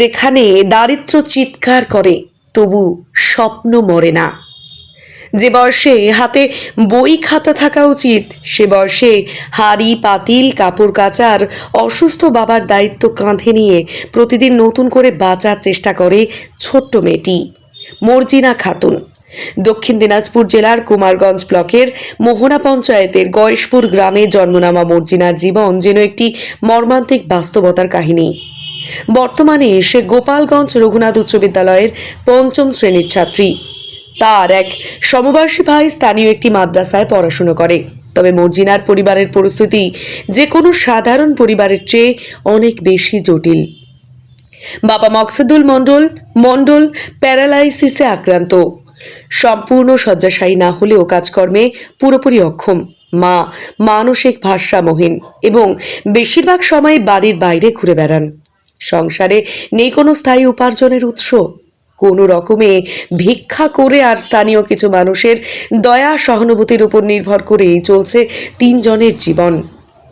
যেখানে দারিদ্র চিৎকার করে, তবু স্বপ্ন মরে না। যে বয়সে হাতে বই খাতা থাকা উচিত, সে বয়সে হাড়ি, পাতিল, কাপড় কাচার অসুস্থ বাবার দায়িত্ব কাঁধে নিয়ে প্রতিদিন নতুন করে বাঁচার চেষ্টা করে ছোট্ট মেয়েটি, মর্জিনা খাতুন। দক্ষিণ দিনাজপুর জেলার কুমারগঞ্জ ব্লকের মোহনা পঞ্চায়েতের গয়েশপুর গ্রামে জন্মনামা মর্জিনার জীবন যেন একটি মর্মান্তিক বাস্তবতার কাহিনী। বর্তমানে সে গোপালগঞ্জ রঘুনাথ উচ্চ বিদ্যালয়ের পঞ্চম শ্রেণির ছাত্রী। তার এক সমবয়সী ভাই স্থানীয় একটি মাদ্রাসায় পড়াশুনো করে। তবে মর্জিনার পরিবারের পরিস্থিতি যে কোনো সাধারণ পরিবারের চেয়ে অনেক বেশি জটিল। বাবা মকসুদুল মণ্ডল মণ্ডল প্যারালাইসিসে আক্রান্ত। সম্পূর্ণ শয্যাশায়ী না হলেও কাজকর্মে পুরোপুরি অক্ষম। মা মানসিক ভারসাম্যহীন এবং বেশিরভাগ সময় বাড়ির বাইরে ঘুরে বেড়ান। সংসারে নেই কোনো স্থায়ী উপার্জনের উৎস। কোনো রকমে ভিক্ষা করে আর স্থানীয় কিছু মানুষের দয়া সহানুভূতির উপর নির্ভর করেই চলছে তিনজনের জীবন।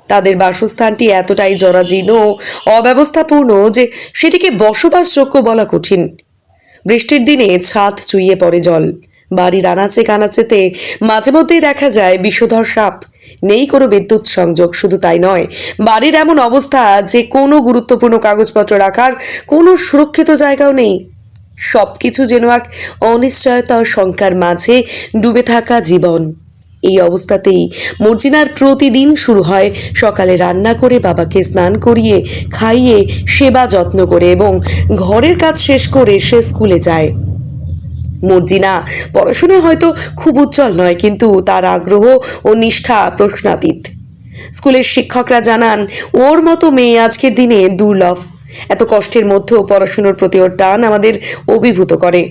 তাদের বাসস্থানটি এতটাই জরাজীর্ণ অব্যবস্থাপূর্ণ যে সেটিকে বসবাসযোগ্য বলা কঠিন। বৃষ্টির দিনে ছাদ চুইয়ে পড়ে জল। বাড়ির আনাচে কানাচেতে মাঝে মধ্যেই দেখা যায় বিষধর সাপ। নেই কোনো বিদ্যুৎ সংযোগ, শুধু তাই নয়, বাড়ির এমন অবস্থা যে কোনো গুরুত্বপূর্ণ কাগজপত্র রাখার কোনো সুরক্ষিত জায়গাও নেই। সবকিছু যেন এক অনিশ্চয়তা শঙ্কার মাঝে ডুবে থাকা জীবন। এই অবস্থাতেই মর্জিনার প্রতিদিন শুরু হয় সকালে রান্না করে বাবাকে স্নান করিয়ে, খাইয়ে, সেবা যত্ন করে এবং ঘরের কাজ শেষ করে সে স্কুলে যায়। মর্জিনা। পড়াশোনায় হয়তো খুব উজ্জ্বল নয়, কিন্তু তার আগ্রহ ও নিষ্ঠা প্রশ্নাতীত। স্কুলের শিক্ষকরা জানান, ওর মতো মেয়ে আজকের দিনে দুর্লভ। এত কষ্টের মধ্যেও পড়াশুনোর প্রতি ওর টান আমাদের অভিভূত করে।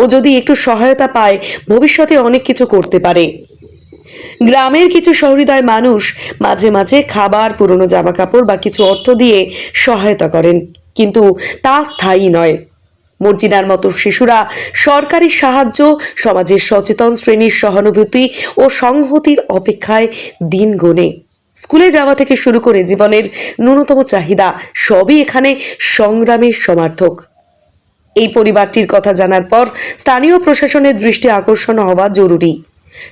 ও যদি একটু সহায়তা পায়, ভবিষ্যতে অনেক কিছু করতে পারে। গ্রামের কিছু সহৃদয় মানুষ মাঝে মাঝে খাবার, পুরনো জামা কাপড় বা কিছু অর্থ দিয়ে সহায়তা করেন, কিন্তু তা স্থায়ী নয়। মর্জিনার মতো শিশুরা সরকারি সাহায্য, সমাজের সচেতন শ্রেণির সহানুভূতি ও সংহতির অপেক্ষায় দিন গোনে। স্কুলে যাওয়া থেকে শুরু করে জীবনের ন্যূনতম চাহিদা সবই এখানে সংগ্রামের সমার্থক। এই পরিবারটির কথা জানার পর স্থানীয় প্রশাসনের দৃষ্টি আকর্ষণ হওয়া জরুরি।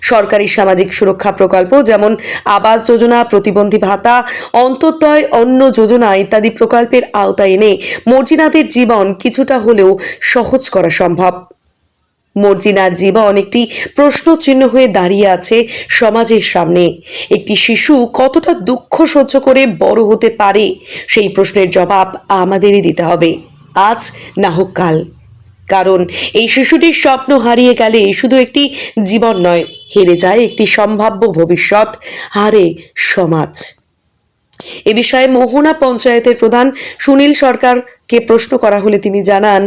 সরকারি সামাজিক সুরক্ষা প্রকল্প, যেমন আবাস যোজনা, প্রতিবন্ধী ভাতা, অন্তর্দয় অন্য যোজনা ইত্যাদি প্রকল্পের আওতায় এনে মর্জিনাদের জীবন কিছুটা হলেও সহজ করা সম্ভব। মর্জিনার জীবন একটি প্রশ্ন চিহ্ন হয়ে দাঁড়িয়ে আছে সমাজের সামনে। একটি শিশু কতটা দুঃখ সহ্য করে বড় হতে পারে? সেই প্রশ্নের জবাব আমাদেরই দিতে হবে। আজ না হোক কাল। কারণ এই শিশুটির স্বপ্ন হারিয়ে গেলে শুধু একটি জীবন নয় হেরে যায় একটি সম্ভাব্য ভবিষ্যৎ হারে সমাজ। এ বিষয়ে মোহনা পঞ্চায়েতের প্রধান সুনীল সরকারকে প্রশ্ন করা হলে তিনি জানান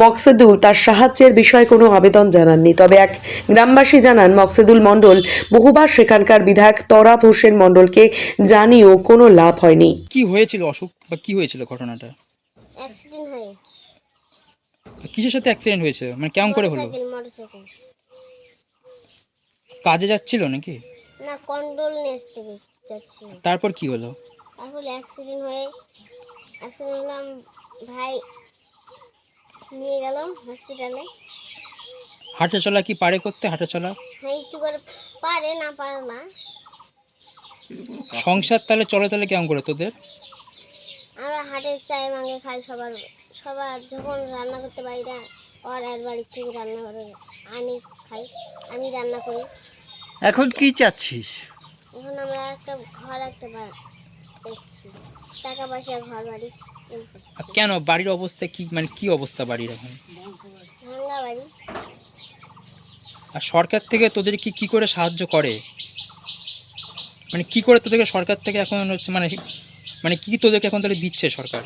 মকসেদুল তার সাহায্যের বিষয়ে কোনো আবেদন জানাননি। তবে এক গ্রামবাসী জানান মকসেদুল মণ্ডল বহুবার সেখানকার বিধায়ক তরাব হোসেন মণ্ডলকে জানিয়েও কোনো লাভ হয়নি। কি হয়েছিল অসুখ বা কি হয়েছিল ঘটনাটা? অ্যাক্সিডেন্ট হয়ে কিসের সাথে অ্যাক্সিডেন্ট হয়েছে? মানে কেমন করে হলো? কাজে যাচ্ছিল নাকি? না কন্ট্রোল নেস থেকে যাচ্ছিল। তারপর কি হলো? তারপরে অ্যাক্সিডেন্ট হয়ে অ্যাক্সিডেন্ট হলাম ভাই নিয়ে গেলাম হসপিটালে হাঁটা চলা কি পারে করতে? হাঁটা চলা? হ্যাঁ একটু করে পারে না পারে না। সংসার তাহলে চলে তাহলে কেমন করে তোদের? আমরা হাটের চায় মাঙ্গে খাই সবার সবার যখন রান্না করতে পারি না ওর আর বাড়ির থেকে রান্না করে আনি খাই আমি রান্না করি। এখন কি চাচ্ছিস? এখন আমরা একটা ঘর একটা বা- টাকা পয়সা ঘর বাড়ি চাচ্ছি। কেন? বাড়ির অবস্থা কি? মানে কি অবস্থা বাড়ির এখন? বাড়ি। আর সরকার থেকে তোদের কি কি করে সাহায্য করে? মানে কি করে তোদেরকে সরকার থেকে এখন হচ্ছে মানে মানে কি তোদেরকে এখন তাহলে দিচ্ছে সরকার?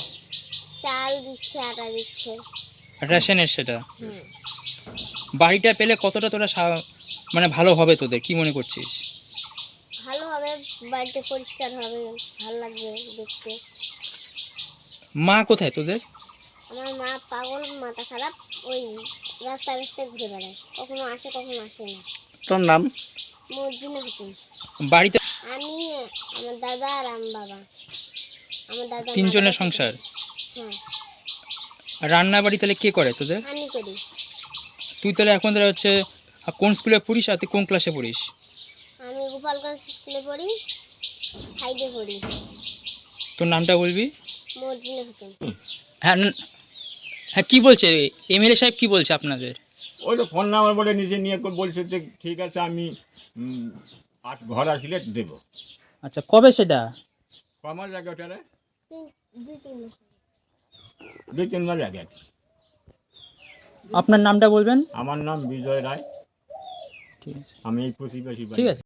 দিচ্ছে আটা দিচ্ছে। রেশনের সেটা? হুম। বাড়িটা পেলে কতটা তোরা মানে ভালো হবে তোদের? কি মনে করছিস? ভালো হবে বাড়িটা পরিষ্কার হবে ভালো লাগবে দেখতে। মা কোথায় তোদের? আমার মা পাগল মাথা খারাপ ওই রাস্তায় রাস্তায় ঘুরে বেড়ায়। কখনো আসে কখনো আসে না। তোর নাম? মর্জিনা হতুন বাড়িতে আমি আমার দাদা আর আমার বাবা। আমার দাদা তিনজনের সংসার? হ্যাঁ। রান্না বাড়ি তাহলে কে করে তোদের? আমি করি। তুই তাহলে এখন তাহলে হচ্ছে কোন স্কুলে পড়িস আর তুই কোন ক্লাসে পড়িস? আমি গোপালগঞ্জ স্কুলে পড়ি ফাইভে পড়ি। তোর নামটা বলবি? মর্জিনা হতুন হ্যাঁ ন- হ্যাঁ কী বলছে? এমএলএ সাহেব কী বলছে আপনাদের? ওই তো ফোন নাম্বার বলে নিজে নিয়ে বলছে যে ঠিক আছে আমি আস ঘর আসলে দেবো। আচ্ছা কবে সেটা? কমার লাগে ওটারে? তিন দুই তিন মাস দুই তিনবার লাগে আছে। আপনার নামটা বলবেন আমার নাম বিজয় রায় ঠিক আছে আমি এই প্রতিবেশী বাড়ি। ঠিক আছে